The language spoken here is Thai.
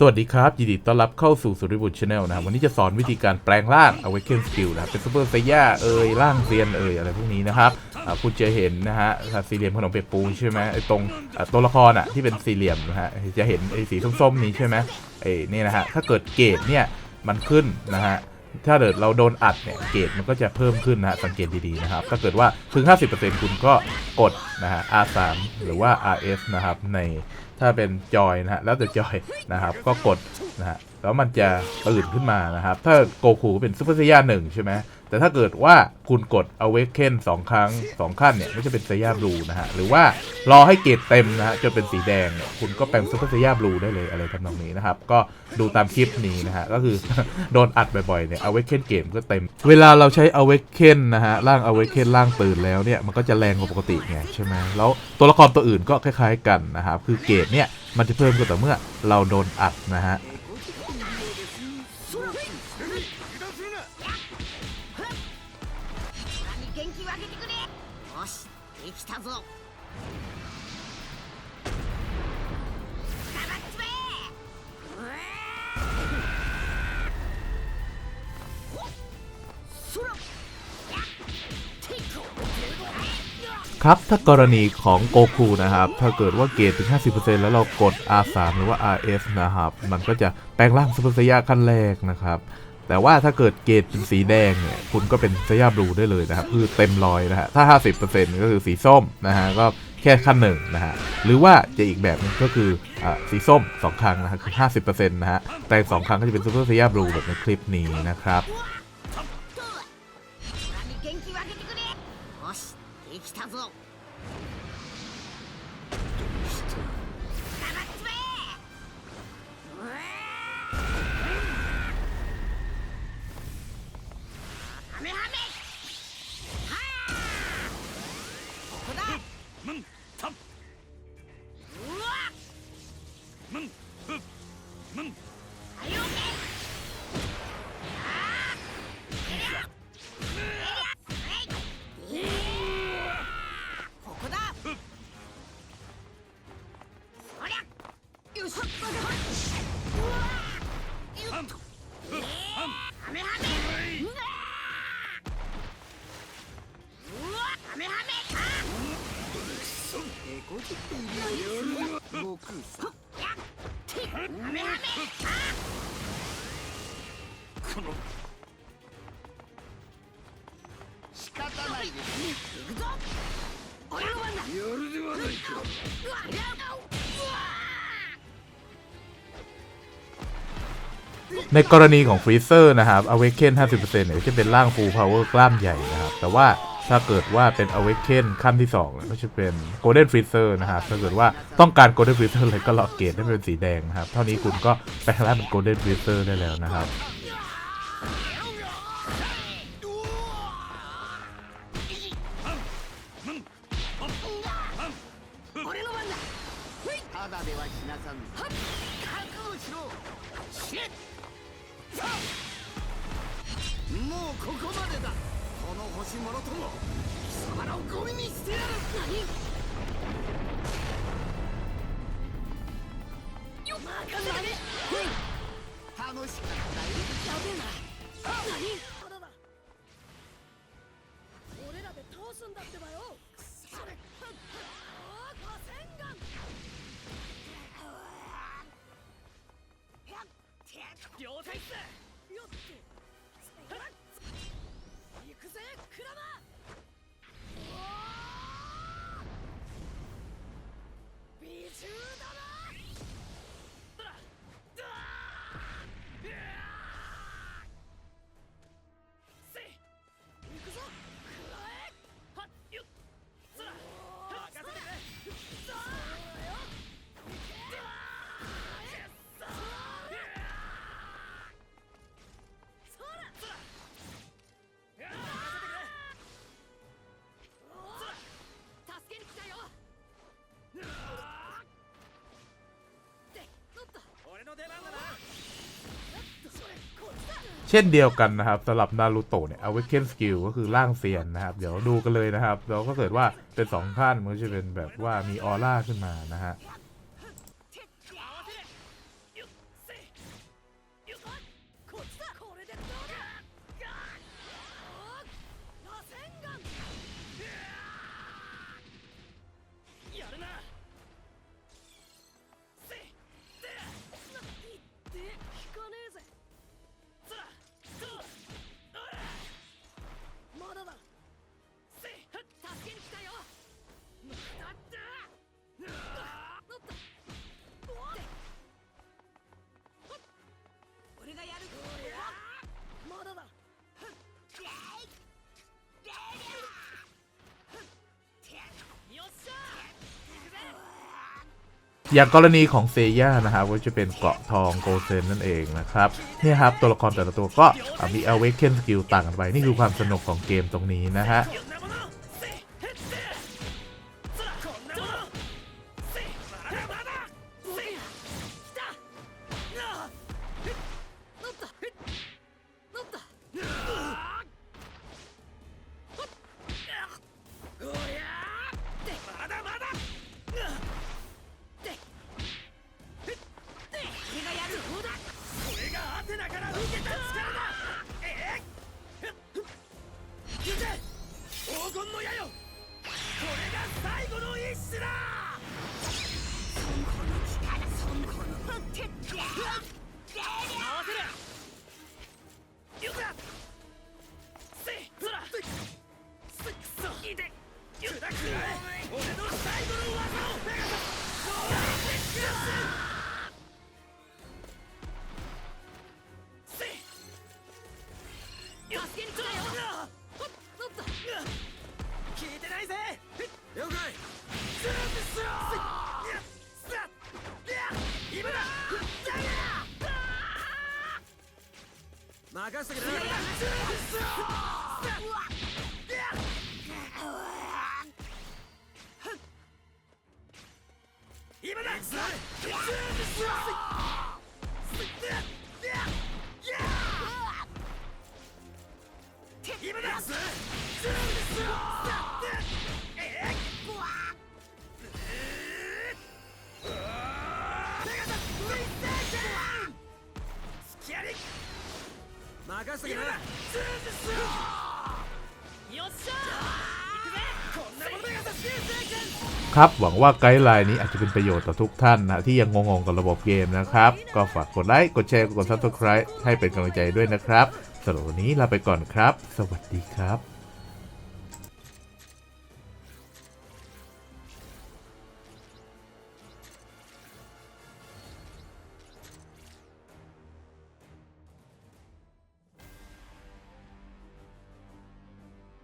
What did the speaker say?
สวัสดีครับ ยินดีต้อนรับเข้าสู่สุริบุตรชาแนลนะครับ วันนี้จะสอนวิธีการแปลงร่าง Awaken Skill นะครับ เป็นซูเปอร์ไซย่าเอ่ยร่างเซียนเอ่ยอะไรพวกนี้นะครับคุณจะเห็นนะฮะสี่เหลี่ยมขนมเปียกปูใช่ไหมไอ้ตรงตัวละครอะที่เป็นสี่เหลี่ยมนะฮะจะเห็นไอ้สีส้มๆนี้ใช่ไหมไอ้นี่นะฮะถ้าเกิดเกรดเนี่ยมันขึ้นนะฮะถ้าเกิดเราโดนอัดเนี่ยเกรดมันก็จะเพิ่มขึ้นนะฮะสังเกตดีๆนะครับ ถ้าเกิดว่าถึง 50%คุณก็กดนะฮะ R3 หรือว่า RS นะครับใน ถ้าเป็นจอยนะฮะแล้วแต่จอยนะครับ ก็กด นะฮะแล้วมันจะตื่นขึ้นมานะครับ ถ้าโกคูเป็นซูเปอร์ไซย่าหนึ่งใช่ไหมแต่ถ้าเกิดว่าคุณกด Awaken 2ครั้ง2ขั้นเนี่ยก็จะเป็นไซย่าบลูนะฮะหรือว่ารอให้เกรดเต็มนะฮะจนเป็นสีแดงเนี่ยคุณก็แปลงซูเปอร์ไซย่าบลูได้เลยอะไรทำนองนี้นะครับ ก็ดูตามคลิปนี้นะฮะก็คือ โดนอัดบ่อยๆเนี่ย Awaken เกมก็เต็ม เวลาเราใช้ Awaken นนะฮะร่าง Awaken ร่างตื่นแล้วเนี่ยมันก็จะแรงกว่าปกติไงใช่ไหมแล้วตัวละครตัวอื่นก็คล้าย ๆ กันนะครับคือเกรดเนี่ยมันจะเพิ่มก็ต่อเมื่อเราโดนอัดนะฮะ よしできたぞ頑張っちまえうわーそらやテイク ครับ ถ้ากรณีของโกคูนะครับ ถ้าเกิดว่าเกรดถึง 50%แล้วเรากด R3 หรือว่า RS นะครับ มันก็จะแปลงร่างซูเปอร์ไซย่าขั้นแรกนะครับ แต่ว่าถ้าเกิดเกรดเป็นสีแดงเนี่ยคุณก็เป็นไซยาบลูได้เลยนะครับคือเต็มร้อยนะฮะถ้า 50%ก็คือสีส้มนะฮะก็แค่ขั้นหนึ่งนะฮะหรือว่าจะอีกแบบนึงก็คืออ่าสีส้ม 2 ครั้งนะฮะคือ 50%นะฮะแต่สองครั้งก็จะเป็นซูเปอร์ไซยาบลูแบบในคลิปนี้นะครับ ハメハメうわうわハメハメあやってハメハメこの仕方ないですね行くぞ俺の番だやるではないか ในกรณีของฟรีเซอร์นะครับอเวกเคน50%เนี่ยจะเป็นร่างฟูลพาวเวอร์กล้ามใหญ่นะครับ แต่ว่าถ้าเกิดว่าเป็นอเวกเคนขั้นที่2ก็จะเป็นโกลเด้นฟรีเซอร์นะครับ ถ้าเกิดว่าต้องการโกลเด้นฟรีเซอร์เลยก็ลอกเกตให้เป็นสีแดงนะครับ เท่านี้คุณก็แปลงร่างเป็นโกลเด้นฟรีเซอร์ได้แล้วนะครับ もうここまでだ。この星もろとも貴様らをゴミにしてやる。何よっ。任せて。楽しかったよ เช่นเดียวกันนะครับสำหรับนารูโตะเนี่ย Awaken Skill ก็คือร่างเซียนนะครับ เดี๋ยวดูกันเลยนะครับ เราก็เกิดว่าเป็นสองขั้นมันจะเป็นแบบว่ามีออร่าขึ้นมานะฮะ อย่างกรณีของเซย่านะครับก็จะเป็นเกราะทองโกเซนนั่นเองนะครับเนี่ยครับตัวละครแต่ละตัวก็มี awaken skill ต่างกันไป นี่คือความสนุกของเกมตรงนี้นะฮะ コの矢よ。これが最後の一種だ。孫悟の力孫悟の。手っせる。今だ。今だ任せるครับหวังว่าไกด์ไลน์นี้อาจจะเป็นประโยชน์ต่อทุกท่านนะที่ยังงงๆกับระบบเกมนะครับ ก็ฝากกดไลค์กดแชร์กดซับสไคร้ให้เป็นกำลังใจด้วยนะครับสำหรับวันนี้ลาไปก่อนครับ สวัสดีครับ